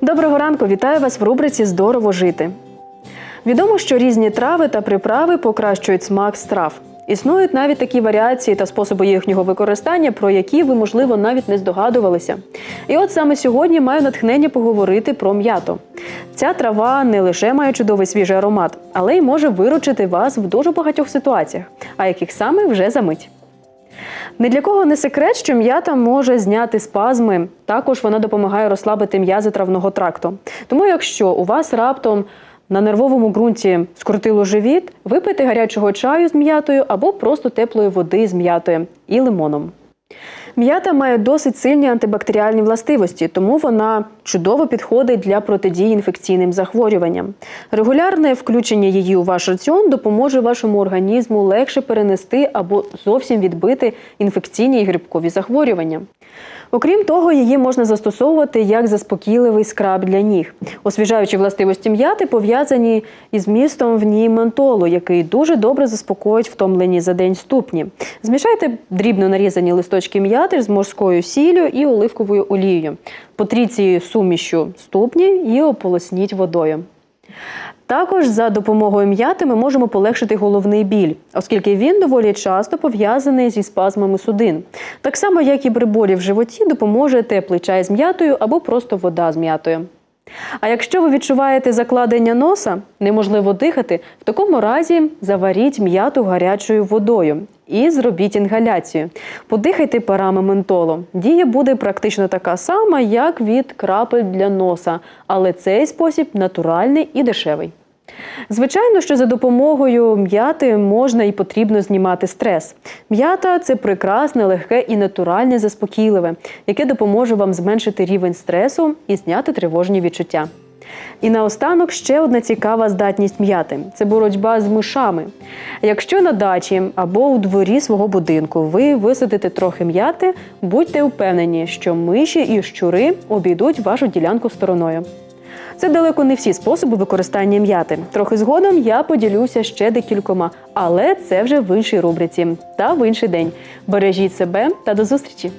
Доброго ранку, вітаю вас в рубриці Здорово жити. Відомо, що різні трави та приправи покращують смак страв. Існують навіть такі варіації та способи їхнього використання, про які ви, можливо, навіть не здогадувалися. І от саме сьогодні маю натхнення поговорити про м'ято. Ця трава не лише має чудовий свіжий аромат, але й може виручити вас в дуже багатьох ситуаціях, а яких саме вже за Ні для кого не секрет, що м'ята може зняти спазми. Також вона допомагає розслабити м'язи травного тракту. Тому, якщо у вас раптом на нервовому ґрунті скрутило живіт, випийте гарячого чаю з м'ятою або просто теплої води з м'ятою і лимоном. М'ята має досить сильні антибактеріальні властивості, тому вона чудово підходить для протидії інфекційним захворюванням. Регулярне включення її у ваш раціон допоможе вашому організму легше перенести або зовсім відбити інфекційні і грибкові захворювання. Окрім того, її можна застосовувати як заспокійливий скраб для ніг. Освіжаючі властивості м'яти пов'язані із містом в ній ментолу, який дуже добре заспокоїть втомлені за день ступні. Змішайте дрібно нарізані листочки м'яти з морською сіллю і оливковою олією. Потріть цією сумішю ступні і ополосніть водою. Також за допомогою м'яти ми можемо полегшити головний біль, оскільки він доволі часто пов'язаний зі спазмами судин. Так само, як і при болі в животі, допоможе теплий чай з м'ятою або просто вода з м'ятою. А якщо ви відчуваєте закладення носа, неможливо дихати, в такому разі заваріть м'яту гарячою водою і зробіть інгаляцію. Подихайте парами ментолу. Дія буде практично така сама, як від крапель для носа, але цей спосіб натуральний і дешевий. Звичайно, що за допомогою м'яти можна і потрібно знімати стрес. М'ята це прекрасне, легке і натуральне заспокійливе, яке допоможе вам зменшити рівень стресу і зняти тривожні відчуття. І наостанок ще одна цікава здатність м'яти це боротьба з мишами. Якщо на дачі або у дворі свого будинку ви висадите трохи м'яти, будьте впевнені, що миші і щури обійдуть вашу ділянку стороною. Це далеко не всі способи використання м'яти. Трохи згодом я поділюся ще декількома, але це вже в іншій рубриці та в інший день. Бережіть себе та до зустрічі!